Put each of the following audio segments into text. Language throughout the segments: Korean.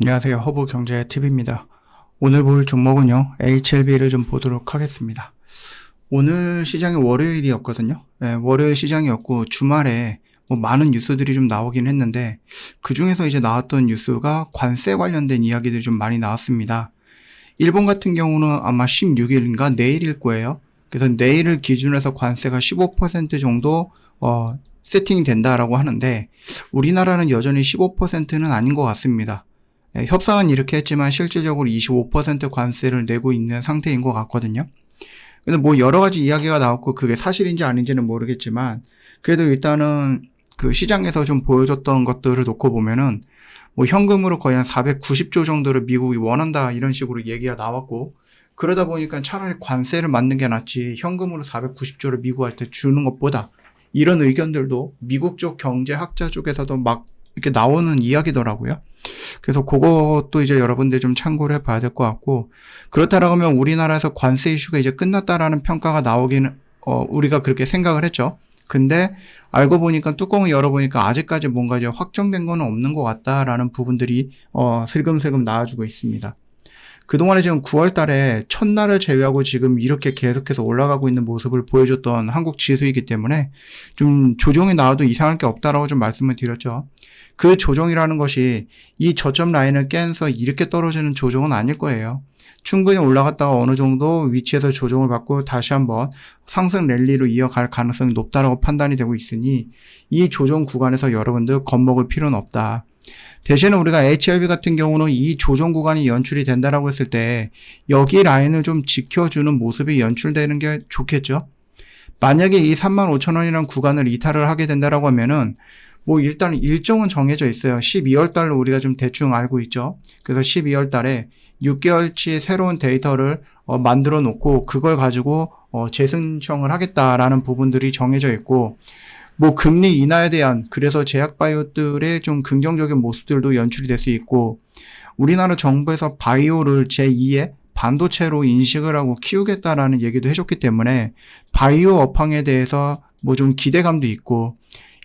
안녕하세요. 허브 경제TV입니다. 오늘 볼 종목은요, HLB를 좀 보도록 하겠습니다. 오늘 시장이 월요일이었거든요. 네, 월요일 시장이었고, 주말에 뭐 많은 뉴스들이 좀 나오긴 했는데, 그 중에서 이제 나왔던 뉴스가 관세 관련된 이야기들이 좀 많이 나왔습니다. 일본 같은 경우는 아마 16일인가 내일일 거예요. 그래서 내일을 기준으로 해서 관세가 15% 정도, 어, 세팅이 된다라고 하는데, 우리나라는 여전히 15%는 아닌 것 같습니다. 예, 협상은 이렇게 했지만 실질적으로 25% 관세를 내고 있는 상태인 것 같거든요. 근데 뭐 여러 가지 이야기가 나왔고 그게 사실인지 아닌지는 모르겠지만 그래도 일단은 그 시장에서 좀 보여줬던 것들을 놓고 보면은 뭐 현금으로 거의 한 490조 정도를 미국이 원한다 이런 식으로 얘기가 나왔고 그러다 보니까 차라리 관세를 맞는 게 낫지 현금으로 490조를 미국한테 주는 것보다 이런 의견들도 미국 쪽 경제학자 쪽에서도 막 이렇게 나오는 이야기더라고요. 그래서 그것도 이제 여러분들 좀 참고를 해 봐야 될 것 같고 그렇다라고 하면 우리나라에서 관세 이슈가 이제 끝났다라는 평가가 나오기는 어 우리가 그렇게 생각을 했죠. 근데 알고 보니까 뚜껑을 열어보니까 아직까지 뭔가 이제 확정된 거는 없는 것 같다라는 부분들이 어 슬금슬금 나와주고 있습니다. 그동안에 지금 9월 달에 첫날을 제외하고 지금 이렇게 계속해서 올라가고 있는 모습을 보여줬던 한국 지수이기 때문에 좀 조정이 나와도 이상할 게 없다라고 좀 말씀을 드렸죠. 그 조정이라는 것이 이 저점 라인을 깨서 이렇게 떨어지는 조정은 아닐 거예요. 충분히 올라갔다가 어느 정도 위치에서 조정을 받고 다시 한번 상승 랠리로 이어갈 가능성이 높다라고 판단이 되고 있으니 이 조정 구간에서 여러분들 겁먹을 필요는 없다. 대신에 우리가 HLB 같은 경우는 이 조정 구간이 연출이 된다라고 했을 때 여기 라인을 좀 지켜주는 모습이 연출되는 게 좋겠죠. 만약에 이 35,000원이라는 구간을 이탈을 하게 된다라고 하면은 뭐 일단 일정은 정해져 있어요. 12월 달로 우리가 좀 대충 알고 있죠. 그래서 12월 달에 6개월치 새로운 데이터를 어, 만들어 놓고 그걸 가지고 어, 재승청을 하겠다라는 부분들이 정해져 있고 뭐 금리 인하에 대한 그래서 제약 바이오들의 좀 긍정적인 모습들도 연출이 될 수 있고 우리나라 정부에서 바이오를 제2의 반도체로 인식을 하고 키우겠다라는 얘기도 해줬기 때문에 바이오 업황에 대해서 뭐 좀 기대감도 있고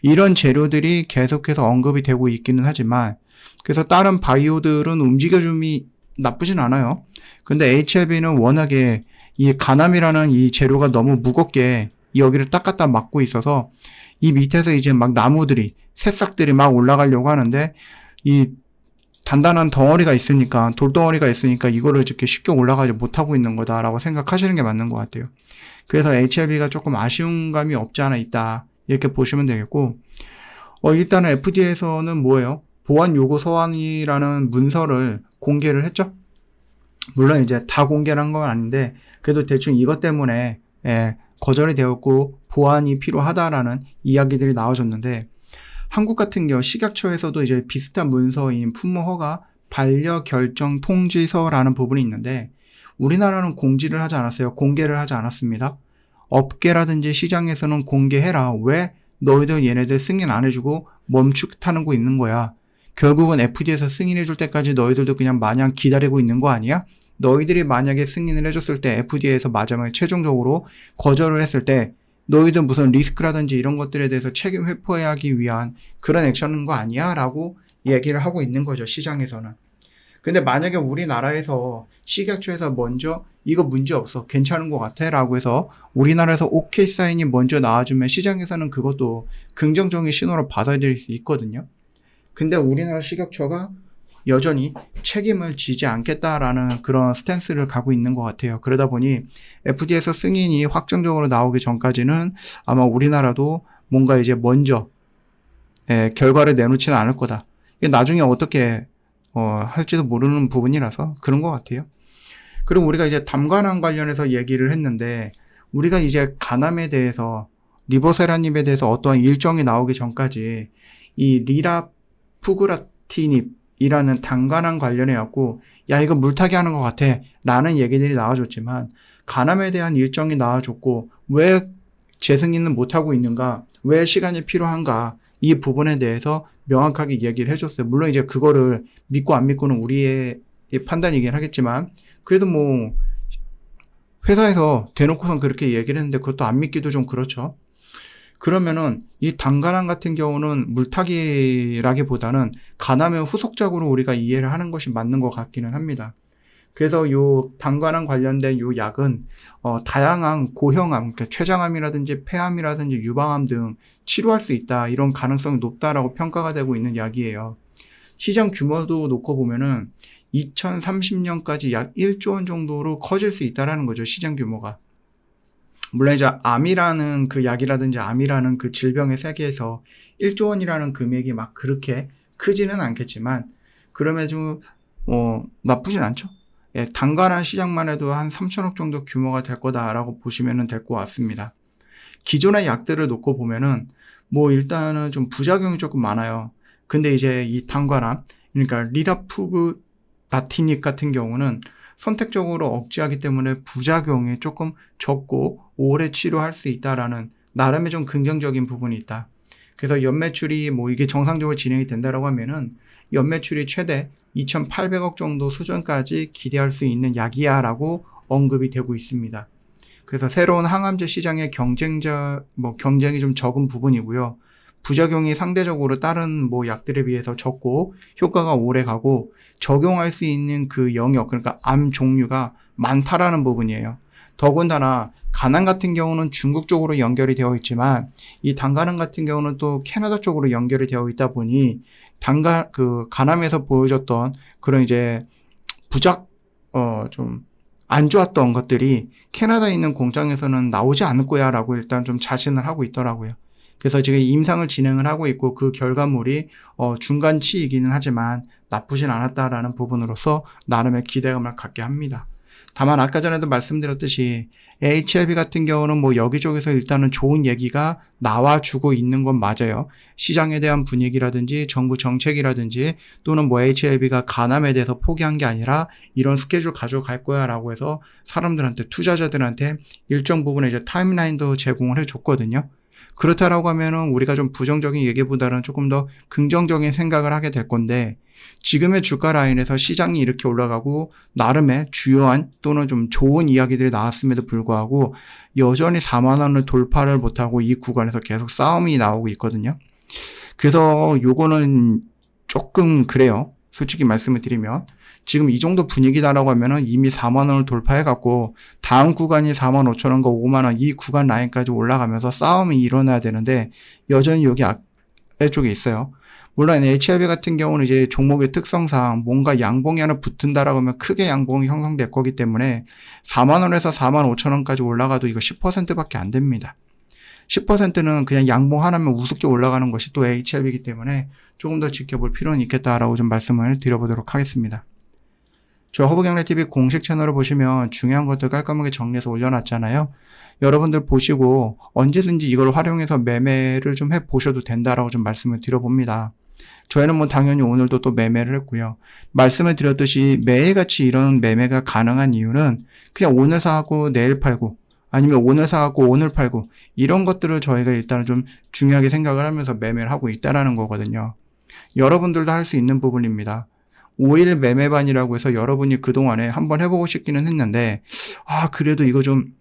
이런 재료들이 계속해서 언급이 되고 있기는 하지만 그래서 다른 바이오들은 움직여줌이 나쁘진 않아요. 근데 HLB는 워낙에 이 가남이라는 이 재료가 너무 무겁게 여기를 딱 갖다 막고 있어서 이 밑에서 이제 막 나무들이 새싹들이 막 올라가려고 하는데 이 단단한 덩어리가 있으니까 돌덩어리가 있으니까 이거를 이렇게 쉽게 올라가지 못하고 있는 거다라고 생각하시는 게 맞는 것 같아요. 그래서 HLB가 조금 아쉬운 감이 없지 않아 있다. 이렇게 보시면 되겠고, 어, 일단은 FDA에서는 뭐예요? 보안 요구 서한이라는 문서를 공개를 했죠? 물론 이제 다 공개를 한건 아닌데, 그래도 대충 이것 때문에, 예, 거절이 되었고, 보안이 필요하다라는 이야기들이 나와줬는데, 한국 같은 경우 식약처에서도 이제 비슷한 문서인 품목허가 반려 결정 통지서라는 부분이 있는데, 우리나라는 공지를 하지 않았어요. 공개를 하지 않았습니다. 업계라든지 시장에서는 공개해라. 왜 너희들 얘네들 승인 안 해주고 멈축하는 거 있는 거야. 결국은 FDA에서 승인해줄 때까지 너희들도 그냥 마냥 기다리고 있는 거 아니야? 너희들이 만약에 승인을 해줬을 때 FDA에서 마지막에 최종적으로 거절을 했을 때 너희들 무슨 리스크라든지 이런 것들에 대해서 책임 회피하기 위한 그런 액션인 거 아니야? 라고 얘기를 하고 있는 거죠, 시장에서는. 근데 만약에 우리나라에서 식약처에서 먼저 이거 문제 없어 괜찮은 것 같아 라고 해서 우리나라에서 오케이 사인이 먼저 나와주면 시장에서는 그것도 긍정적인 신호로 받아들일 수 있거든요. 근데 우리나라 식약처가 여전히 책임을 지지 않겠다라는 그런 스탠스를 가고 있는 것 같아요. 그러다 보니 FDA에서 승인이 확정적으로 나오기 전까지는 아마 우리나라도 뭔가 이제 먼저 예, 결과를 내놓지는 않을 거다. 나중에 어떻게 어, 할지도 모르는 부분이라서 그런 것 같아요. 그럼 우리가 이제 담관함 관련해서 얘기를 했는데 우리가 이제 간암에 대해서 리보세라닙에 대해서 어떠한 일정이 나오기 전까지 이 리라푸그라티닙 이라는 단간암 관련해 갖고 야 이거 물타기 하는 것 같아 라는 얘기들이 나와줬지만 간암에 대한 일정이 나와줬고 왜 재승인은 못하고 있는가 왜 시간이 필요한가 이 부분에 대해서 명확하게 이야기를 해줬어요. 물론 이제 그거를 믿고 안 믿고는 우리의 판단이긴 하겠지만 그래도 뭐 회사에서 대놓고선 그렇게 얘기를 했는데 그것도 안 믿기도 좀 그렇죠. 그러면은 이 단간암 같은 경우는 물타기라기보다는 간암의 후속작으로 우리가 이해를 하는 것이 맞는 것 같기는 합니다. 그래서 요 단간암 관련된 요 약은 어, 다양한 고형암, 그러니까 췌장암이라든지 폐암이라든지 유방암 등 치료할 수 있다 이런 가능성이 높다라고 평가가 되고 있는 약이에요. 시장 규모도 놓고 보면은 2030년까지 약 1조 원 정도로 커질 수 있다라는 거죠 시장 규모가. 물론 이제 암이라는 그 약이라든지 암이라는 그 질병의 세계에서 1조 원이라는 금액이 막 그렇게 크지는 않겠지만 그럼에도 어, 나쁘진 않죠. 예, 단간한 시장만 해도 한 3천억 정도 규모가 될 거다라고 보시면 될 것 같습니다. 기존의 약들을 놓고 보면은 뭐 일단은 좀 부작용이 조금 많아요. 근데 이제 이 단간암 그러니까 리라푸그 라티닉 같은 경우는 선택적으로 억제하기 때문에 부작용이 조금 적고 오래 치료할 수 있다라는 나름의 좀 긍정적인 부분이 있다. 그래서 연매출이 뭐 이게 정상적으로 진행이 된다라고 하면은 연매출이 최대 2,800억 정도 수준까지 기대할 수 있는 약이야라고 언급이 되고 있습니다. 그래서 새로운 항암제 시장의 경쟁자 뭐 경쟁이 좀 적은 부분이고요. 부작용이 상대적으로 다른 뭐 약들에 비해서 적고 효과가 오래 가고 적용할 수 있는 그 영역 그러니까 암 종류가 많다라는 부분이에요. 더군다나 간암 같은 경우는 중국 쪽으로 연결이 되어 있지만 이 단간암 같은 경우는 또 캐나다 쪽으로 연결이 되어 있다 보니 단간 그 간암에서 보여줬던 그런 이제 부작 어좀 안 좋았던 것들이 캐나다에 있는 공장에서는 나오지 않을 거야라고 일단 좀 자신을 하고 있더라고요. 그래서 지금 임상을 진행을 하고 있고 그 결과물이 어 중간치이기는 하지만 나쁘진 않았다라는 부분으로서 나름의 기대감을 갖게 합니다. 다만 아까 전에도 말씀드렸듯이 HLB 같은 경우는 뭐 여기저기서 일단은 좋은 얘기가 나와주고 있는 건 맞아요. 시장에 대한 분위기라든지 정부 정책이라든지 또는 뭐 HLB가 간암에 대해서 포기한 게 아니라 이런 스케줄 가져갈 거야 라고 해서 사람들한테 투자자들한테 일정 부분의 이제 타임라인도 제공을 해줬거든요. 그렇다라고 하면은 우리가 좀 부정적인 얘기보다는 조금 더 긍정적인 생각을 하게 될 건데 지금의 주가 라인에서 시장이 이렇게 올라가고 나름의 주요한 또는 좀 좋은 이야기들이 나왔음에도 불구하고 여전히 4만 원을 돌파를 못하고 이 구간에서 계속 싸움이 나오고 있거든요. 그래서 요거는 조금 그래요. 솔직히 말씀을 드리면 지금 이 정도 분위기다라고 하면은 이미 4만 원을 돌파해 갖고 다음 구간이 4만 5천 원과 5만 원 이 구간 라인까지 올라가면서 싸움이 일어나야 되는데 여전히 여기 아래 쪽에 있어요. 물론 HLB 같은 경우는 이제 종목의 특성상 뭔가 양봉이 하나 붙은다라고 하면 크게 양봉이 형성될 거기 때문에 4만 원에서 4만 5천 원까지 올라가도 이거 10%밖에 안 됩니다. 10%는 그냥 양봉 하나면 우습게 올라가는 것이 또 HLB이기 때문에 조금 더 지켜볼 필요는 있겠다라고 좀 말씀을 드려보도록 하겠습니다. 저 허브경례TV 공식 채널을 보시면 중요한 것들 깔끔하게 정리해서 올려놨잖아요. 여러분들 보시고 언제든지 이걸 활용해서 매매를 좀 해보셔도 된다라고 좀 말씀을 드려봅니다. 저희는 뭐 당연히 오늘도 또 매매를 했고요. 말씀을 드렸듯이 매일같이 이런 매매가 가능한 이유는 그냥 오늘 사고 내일 팔고 아니면 오늘 사고 오늘 팔고 이런 것들을 저희가 일단은 좀 중요하게 생각을 하면서 매매를 하고 있다라는 거거든요. 여러분들도 할 수 있는 부분입니다. 5일 매매반이라고 해서 여러분이 그동안에 한번 해보고 싶기는 했는데, 아, 그래도 이거 좀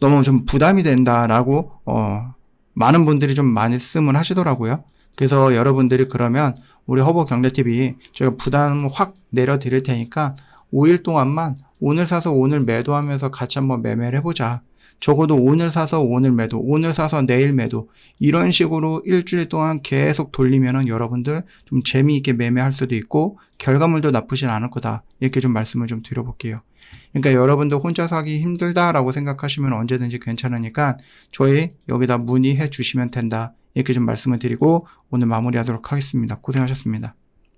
너무 좀 부담이 된다라고, 어, 많은 분들이 좀 말씀을 하시더라고요. 그래서 여러분들이 그러면 우리 허버 경례TV 저희가 부담 확 내려드릴 테니까 5일 동안만 오늘 사서 오늘 매도하면서 같이 한번 매매를 해보자. 적어도 오늘 사서 오늘 매도, 오늘 사서 내일 매도 이런 식으로 일주일 동안 계속 돌리면은 여러분들 좀 재미있게 매매할 수도 있고 결과물도 나쁘진 않을 거다 이렇게 좀 말씀을 좀 드려볼게요. 그러니까 여러분들 혼자서 하기 힘들다라고 생각하시면 언제든지 괜찮으니까 저희 여기다 문의해 주시면 된다 이렇게 좀 말씀을 드리고 오늘 마무리하도록 하겠습니다. 고생하셨습니다.